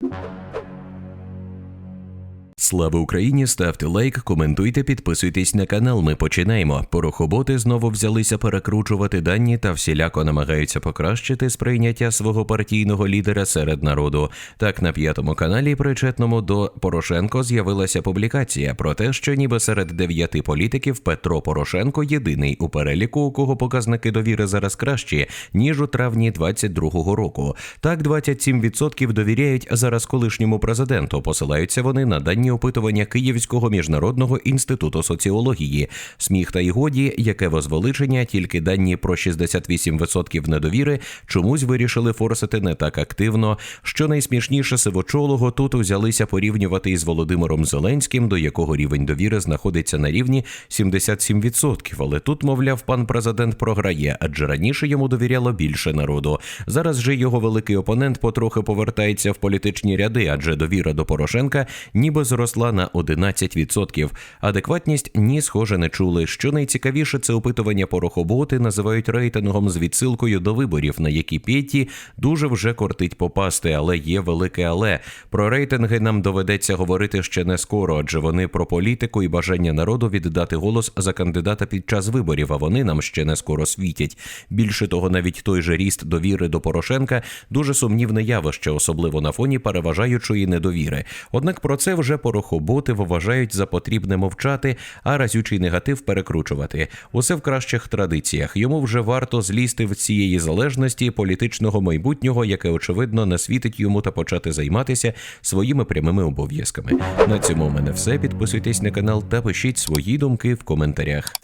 you Слава Україні! Ставте лайк, коментуйте, підписуйтесь на канал. Ми починаємо. Порохоботи знову взялися перекручувати дані та всіляко намагаються покращити сприйняття свого партійного лідера серед народу. Так на п'ятому каналі, причетному до Порошенко, з'явилася публікація про те, що ніби серед дев'яти політиків Петро Порошенко єдиний у переліку, у кого показники довіри зараз кращі ніж у травні 22-го року. Так, 27% довіряють зараз колишньому президенту. Посилаються вони на дані опитування Київського міжнародного інституту соціології. Сміх та й годі, яке возвеличення, тільки дані про 68% недовіри чомусь вирішили форсити не так активно. Що найсмішніше сивочолого тут узялися порівнювати із Володимиром Зеленським, до якого рівень довіри знаходиться на рівні 77%. Але тут, мовляв, пан президент програє, адже раніше йому довіряло більше народу. Зараз же його великий опонент потрохи повертається в політичні ряди, адже довіра до Порошенка ніби зросла на 11%. Адекватність ні, схоже, не чули. Що найцікавіше, це опитування порохоботи називають рейтингом з відсилкою до виборів, на які Пєті дуже вже кортить попасти, але є велике але. Про рейтинги нам доведеться говорити ще не скоро, адже вони про політику і бажання народу віддати голос за кандидата під час виборів, а вони нам ще не скоро світять. Більше того, навіть той же ріст довіри до Порошенка дуже сумнівне явище, особливо на фоні переважаючої недовіри. Однак про це вже порохоботи вважають за потрібне мовчати, а разючий негатив перекручувати. Усе в кращих традиціях. Йому вже варто злізти в цієї залежності політичного майбутнього, яке очевидно не світить йому та почати займатися своїми прямими обов'язками. На цьому у мене все. Підписуйтесь на канал та пишіть свої думки в коментарях.